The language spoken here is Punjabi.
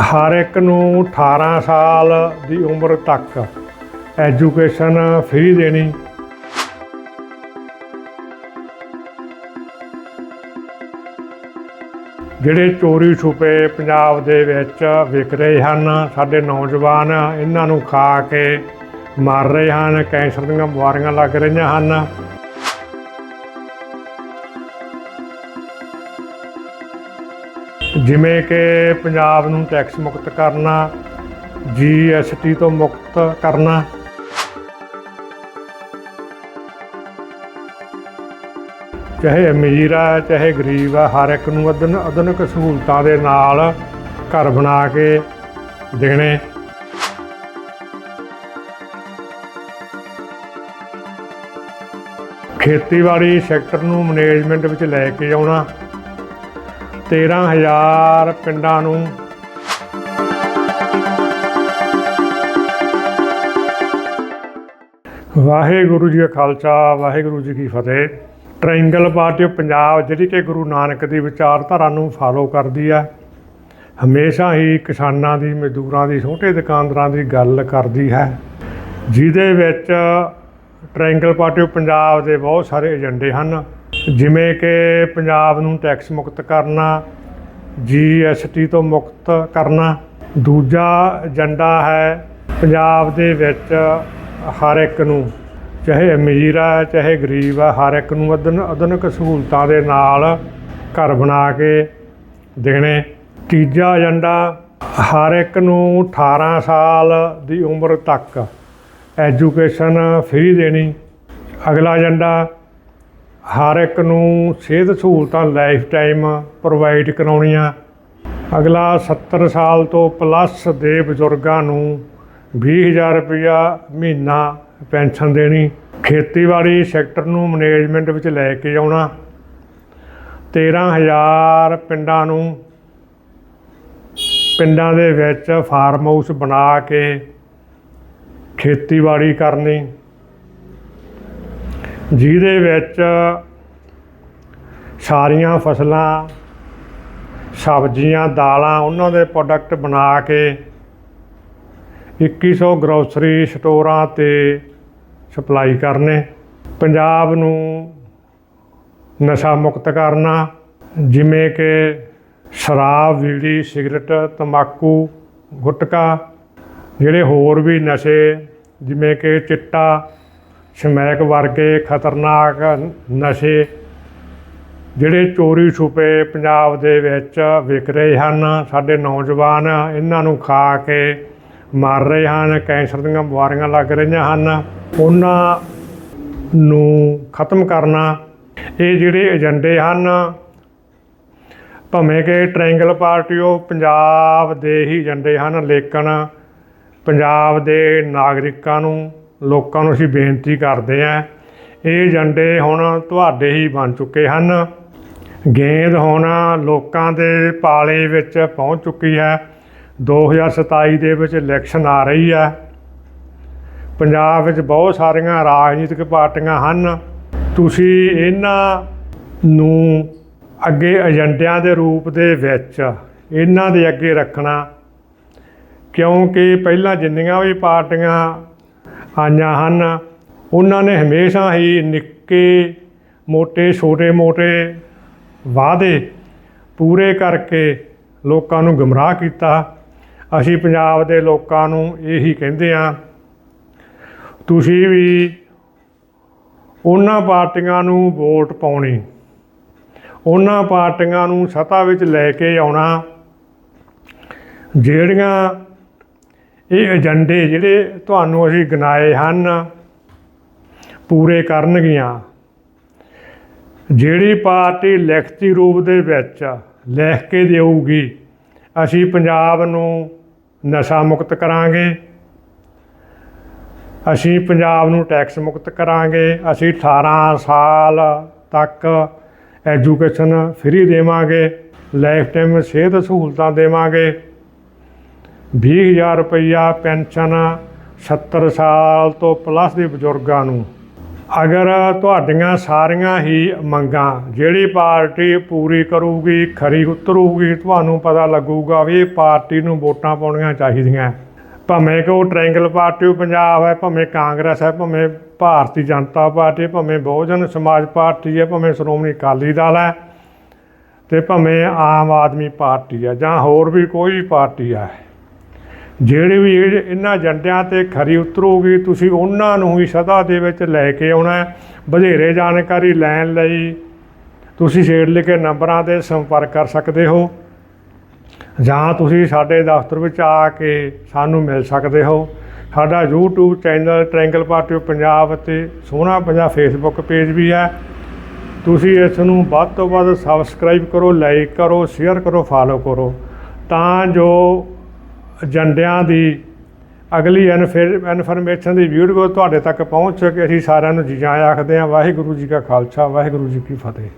ਹਰ ਇੱਕ ਨੂੰ 18 ਸਾਲ ਦੀ ਉਮਰ ਤੱਕ ਐਜੂਕੇਸ਼ਨ ਫ੍ਰੀ ਦੇਣੀ। ਜਿਹੜੇ ਚੋਰੀ ਛੁਪੇ ਪੰਜਾਬ ਦੇ ਵਿੱਚ ਵਿਕ ਰਹੇ ਹਨ, ਸਾਡੇ ਨੌਜਵਾਨ ਇਹਨਾਂ ਨੂੰ ਖਾ ਕੇ ਮਰ ਰਹੇ ਹਨ, ਕੈਂਸਰ ਦੀਆਂ ਬਿਮਾਰੀਆਂ ਲੱਗ ਰਹੀਆਂ ਹਨ। ਜਿਵੇਂ ਕਿ ਪੰਜਾਬ ਨੂੰ ਟੈਕਸ ਮੁਕਤ ਕਰਨਾ ਜੀਐਸਟੀ ਤੋਂ ਮੁਕਤ ਕਰਨਾ। ਚਾਹੇ ਅਮੀਰ ਆ, ਚਾਹੇ ਗਰੀਬ ਆ, ਹਰ ਇੱਕ ਨੂੰ ਅਧਨ ਆਧੁਨਿਕ ਸਹੂਲਤਾਂ ਦੇ ਨਾਲ ਘਰ ਬਣਾ ਕੇ ਦੇਣੇ। ਖੇਤੀਬਾੜੀ ਸੈਕਟਰ ਨੂੰ ਮੈਨੇਜਮੈਂਟ ਵਿੱਚ ਲੈ ਕੇ ਆਉਣਾ। 13000 ਪਿੰਡਾਂ ਨੂੰ। ਵਾਹਿਗੁਰੂ ਜੀ ਕਾ ਖਾਲਸਾ, ਵਾਹਿਗੁਰੂ ਜੀ ਕੀ ਫਤਿਹ। ਟ੍ਰਾਇੰਗਲ ਪਾਰਟੀ ਆਫ ਪੰਜਾਬ ਜਿਹੜੀ ਕਿ ਗੁਰੂ ਨਾਨਕ ਦੀ ਵਿਚਾਰਧਾਰਾ ਨੂੰ ਫਾਲੋ ਕਰਦੀ ਆ, ਹਮੇਸ਼ਾ ਹੀ ਕਿਸਾਨਾਂ ਦੀ, ਮਜ਼ਦੂਰਾਂ ਦੀ, ਛੋਟੇ ਦੁਕਾਨਦਾਰਾਂ ਦੀ ਗੱਲ ਕਰਦੀ ਹੈ। ਜਿਹਦੇ ਵਿੱਚ ਟ੍ਰਾਇੰਗਲ ਪਾਰਟੀ ਆਫ ਪੰਜਾਬ ਦੇ ਬਹੁਤ ਸਾਰੇ ਏਜੰਡੇ ਹਨ। ਜਿਵੇਂ ਕਿ ਪੰਜਾਬ ਨੂੰ ਟੈਕਸ ਮੁਕਤ ਕਰਨਾ ਜੀਐਸਟੀ ਤੋਂ ਮੁਕਤ ਕਰਨਾ। ਦੂਜਾ ਏਜੰਡਾ ਹੈ ਪੰਜਾਬ ਦੇ ਵਿੱਚ ਹਰ ਇੱਕ ਨੂੰ, ਚਾਹੇ ਅਮੀਰ ਆ ਚਾਹੇ ਗਰੀਬ ਆ ਹਰ ਇੱਕ ਨੂੰ ਆਧੁਨ- ਆਧੁਨਿਕ ਸਹੂਲਤਾਂ ਦੇ ਨਾਲ ਘਰ ਬਣਾ ਕੇ ਦੇਣੇ। ਤੀਜਾ ਏਜੰਡਾ ਹਰ ਇੱਕ ਨੂੰ 18 ਸਾਲ ਦੀ ਉਮਰ ਤੱਕ ਐਜੂਕੇਸ਼ਨ ਫ੍ਰੀ ਦੇਣੀ। ਅਗਲਾ ਏਜੰਡਾ ਹਰ ਇੱਕ ਨੂੰ ਸਿਹਤ ਸਹੂਲਤਾਂ ਲਾਈਫ ਟਾਈਮ ਪ੍ਰੋਵਾਈਡ ਕਰਾਉਣੀਆਂ। ਅਗਲਾ 70 ਸਾਲ ਤੋਂ ਪਲੱਸ ਦੇ ਬਜ਼ੁਰਗਾਂ ਨੂੰ 20000 ਰੁਪਇਆ ਮਹੀਨਾ ਪੈਨਸ਼ਨ ਦੇਣੀ। ਖੇਤੀਬਾੜੀ ਸੈਕਟਰ ਨੂੰ ਮੈਨੇਜਮੈਂਟ ਵਿੱਚ ਲੈ ਕੇ ਆਉਣਾ। 13000 ਪਿੰਡਾਂ ਨੂੰ ਪਿੰਡਾਂ ਦੇ ਵਿੱਚ ਫਾਰਮ ਹਾਊਸ ਬਣਾ ਕੇ ਖੇਤੀਬਾੜੀ ਕਰਨੀ। ਜਿਹਦੇ ਵਿੱਚ ਸਾਰੀਆਂ ਫਸਲਾਂ, ਸਬਜ਼ੀਆਂ, ਦਾਲਾਂ ਉਹਨਾਂ ਦੇ ਪ੍ਰੋਡਕਟ ਬਣਾ ਕੇ 2100 ਗਰੋਸਰੀ ਸਟੋਰਾਂ ਤੇ ਸਪਲਾਈ ਕਰਨੇ, ਪੰਜਾਬ ਨੂੰ ਨਸ਼ਾ ਮੁਕਤ ਕਰਨਾ, ਜਿਵੇਂ ਕਿ ਸ਼ਰਾਬ, ਬੀੜੀ, ਸਿਗਰਟ, ਤੰਬਾਕੂ, ਗੁਟਕਾ, ਜਿਹੜੇ ਹੋਰ ਵੀ ਨਸ਼ੇ ਜਿਵੇਂ ਕਿ ਚਿੱਟਾ ਸਮੈਕ ਵਰਗੇ ਖਤਰਨਾਕ ਨਸ਼ੇ ਜਿਹੜੇ ਚੋਰੀ ਛੁਪੇ ਪੰਜਾਬ ਦੇ ਵਿੱਚ ਵਿਕ ਰਹੇ ਹਨ। ਸਾਡੇ ਨੌਜਵਾਨ ਇਹਨਾਂ ਨੂੰ ਖਾ ਕੇ ਮਰ ਰਹੇ ਹਨ, ਕੈਂਸਰ ਦੀਆਂ ਬਿਮਾਰੀਆਂ ਲੱਗ ਰਹੀਆਂ ਹਨ। ਉਹਨਾਂ ਨੂੰ ਖਤਮ ਕਰਨਾ ਇਹ ਜਿਹੜੇ ਏਜੰਡੇ ਹਨ, ਭਾਵੇਂ ਕਿ ਟ੍ਰਾਇੰਗਲ ਪਾਰਟੀ ਉਹ ਪੰਜਾਬ ਦੇ ਹੀ ਏਜੰਡੇ ਹਨ, ਲੇਕਿਨ ਪੰਜਾਬ ਦੇ ਨਾਗਰਿਕਾਂ ਨੂੰ ਲੋਕਾਂ ਨੂੰ ਅਸੀਂ ਬੇਨਤੀ ਕਰਦੇ ਹਾਂ, ਇਹ ਏਜੰਡੇ ਹੁਣ ਤੁਹਾਡੇ ਹੀ ਬਣ ਚੁੱਕੇ ਹਨ। ਗੇਂਦ ਹੁਣ ਲੋਕਾਂ ਦੇ ਪਾਲੇ ਵਿੱਚ ਪਹੁੰਚ ਚੁੱਕੀ ਹੈ। 2027 ਦੇ ਵਿੱਚ ਇਲੈਕਸ਼ਨ ਆ ਰਹੀ ਹੈ। ਪੰਜਾਬ ਵਿੱਚ ਬਹੁਤ ਸਾਰੀਆਂ ਰਾਜਨੀਤਿਕ ਪਾਰਟੀਆਂ ਹਨ। ਤੁਸੀਂ ਇਹਨਾਂ ਨੂੰ ਅੱਗੇ ਏਜੰਡਿਆਂ ਦੇ ਰੂਪ ਦੇ ਵਿੱਚ ਇਹਨਾਂ ਦੇ ਅੱਗੇ ਰੱਖਣਾ, ਕਿਉਂਕਿ ਪਹਿਲਾਂ ਜਿੰਨੀਆਂ ਵੀ ਪਾਰਟੀਆਂ ਆਈਆਂ ਹਨ। ਉਹਨਾਂ ਨੇ ਹਮੇਸ਼ਾ ਹੀ ਨਿੱਕੇ, ਮੋਟੇ ਛੋਟੇ-ਮੋਟੇ ਵਾਅਦੇ ਪੂਰੇ ਕਰਕੇ ਲੋਕਾਂ ਨੂੰ ਗਮਰਾਹ ਕੀਤਾ। ਅਸੀਂ ਪੰਜਾਬ ਦੇ ਲੋਕਾਂ ਨੂੰ ਇਹੀ ਕਹਿੰਦੇ ਆ ਤੁਸੀਂ ਵੀ ਉਹਨਾਂ ਪਾਰਟੀਆਂ ਨੂੰ ਵੋਟ ਪਾਉਣੀ, ਉਹਨਾਂ ਪਾਰਟੀਆਂ ਨੂੰ ਸਤਾ ਵਿੱਚ ਲੈ ਕੇ ਆਉਣਾ, ਜਿਹੜੀਆਂ ਇਹ ਏਜੰਡੇ ਜਿਹੜੇ ਤੁਹਾਨੂੰ ਅਸੀਂ ਗਿਣਾਏ ਹਨ, ਪੂਰੇ ਕਰਨਗੀਆਂ। ਜਿਹੜੀ ਪਾਰਟੀ ਲਿਖਤੀ ਰੂਪ ਦੇ ਵਿੱਚ ਲਿਖ ਕੇ ਦੇਊਗੀ, ਅਸੀਂ ਪੰਜਾਬ ਨੂੰ ਨਸ਼ਾ ਮੁਕਤ ਕਰਾਂਗੇ। ਅਸੀਂ ਪੰਜਾਬ ਨੂੰ ਟੈਕਸ ਮੁਕਤ ਕਰਾਂਗੇ। ਅਸੀਂ 18 ਸਾਲ ਤੱਕ ਐਜੂਕੇਸ਼ਨ ਫ੍ਰੀ ਦੇਵਾਂਗੇ ਲਾਈਫ ਟਾਈਮ ਸਿਹਤ ਸਹੂਲਤਾਂ ਦੇਵਾਂਗੇ। 20000 ਰੁਪਈਆ ਪੈਨਸ਼ਨ 70 ਸਾਲ ਤੋਂ ਪਲੱਸ ਦੇ ਬਜ਼ੁਰਗਾਂ ਨੂੰ। ਅਗਰ ਤੁਹਾਡੀਆਂ ਸਾਰੀਆਂ ਹੀ ਮੰਗਾਂ ਜਿਹੜੀ ਪਾਰਟੀ ਪੂਰੀ ਕਰੂਗੀ, ਖਰੀ ਉਤਰੂਗੀ, ਤੁਹਾਨੂੰ ਪਤਾ ਲੱਗੂਗਾ ਵੀ ਇਹ ਪਾਰਟੀ ਨੂੰ ਵੋਟਾਂ ਪਾਉਣੀਆਂ ਚਾਹੀਦੀਆਂ। ਭਾਵੇਂ ਕਿ ਉਹ ਟ੍ਰਾਇੰਗਲ ਪਾਰਟੀ of ਪੰਜਾਬ ਹੈ, ਭਾਵੇਂ ਕਾਂਗਰਸ ਹੈ, ਭਾਵੇਂ ਭਾਰਤੀ ਜਨਤਾ ਪਾਰਟੀ, ਭਾਵੇਂ ਬਹੁਜਨ ਸਮਾਜ ਪਾਰਟੀ ਹੈ, ਭਾਵੇਂ ਸ਼੍ਰੋਮਣੀ ਅਕਾਲੀ ਦਲ ਹੈ ਤੇ ਭਾਵੇਂ ਆਮ ਆਦਮੀ ਪਾਰਟੀ ਹੈ ਜਾਂ ਹੋਰ ਵੀ ਕੋਈ ਪਾਰਟੀ ਹੈ। ਜਿਹੜੇ ਵੀ ਇਹਨਾਂ ਏਜੰਡਿਆਂ ਤੇ ਖਰੀ ਉਤਰੂਗੀ, ਤੁਸੀਂ ਉਹਨਾਂ ਨੂੰ ਹੀ ਸਦਾ ਦੇ ਵਿੱਚ ਲੈ ਕੇ ਆਉਣਾ ਵਧੇਰੇ ਜਾਣਕਾਰੀ ਲੈਣ ਲਈ ਤੁਸੀਂ ਛੇੜ ਲਿਖੇ ਨੰਬਰਾਂ ਤੇ ਸੰਪਰਕ ਕਰ ਸਕਦੇ ਹੋ। ਜਾਂ ਤੁਸੀਂ ਸਾਡੇ ਦਫ਼ਤਰ ਵਿੱਚ ਆ ਕੇ ਸਾਨੂੰ ਮਿਲ ਸਕਦੇ ਹੋ। ਸਾਡਾ YouTube channel triangle party of Punjab ਅਤੇ ਸੋਹਣਾ ਪੰਜਾਬ ਫੇਸਬੁੱਕ ਪੇਜ ਵੀ ਹੈ। ਤੁਸੀਂ ਇਸ ਨੂੰ ਵੱਧ ਤੋਂ ਵੱਧ ਸਬਸਕ੍ਰਾਈਬ ਕਰੋ ਲਾਈਕ ਕਰੋ ਸ਼ੇਅਰ ਕਰੋ ਫਾਲੋ ਕਰੋ। ਤਾਂ ਜੋ ਏਜੰਡਿਆਂ ਦੀ ਅਗਲੀ ਇਨਫੇ- ਇਨਫੋਰਮੇਸ਼ਨ ਦੀ ਵੀਡੀਓ ਤੁਹਾਡੇ ਤੱਕ ਪਹੁੰਚ ਸਕੇ। ਅਸੀਂ ਸਾਰਿਆਂ ਨੂੰ ਜੀ ਆਇਆਂ ਆਖਦੇ ਹਾਂ, ਵਾਹਿਗੁਰੂ ਜੀ ਕਾ ਖਾਲਸਾ, ਵਾਹਿਗੁਰੂ ਜੀ ਕੀ ਫਤਿਹ।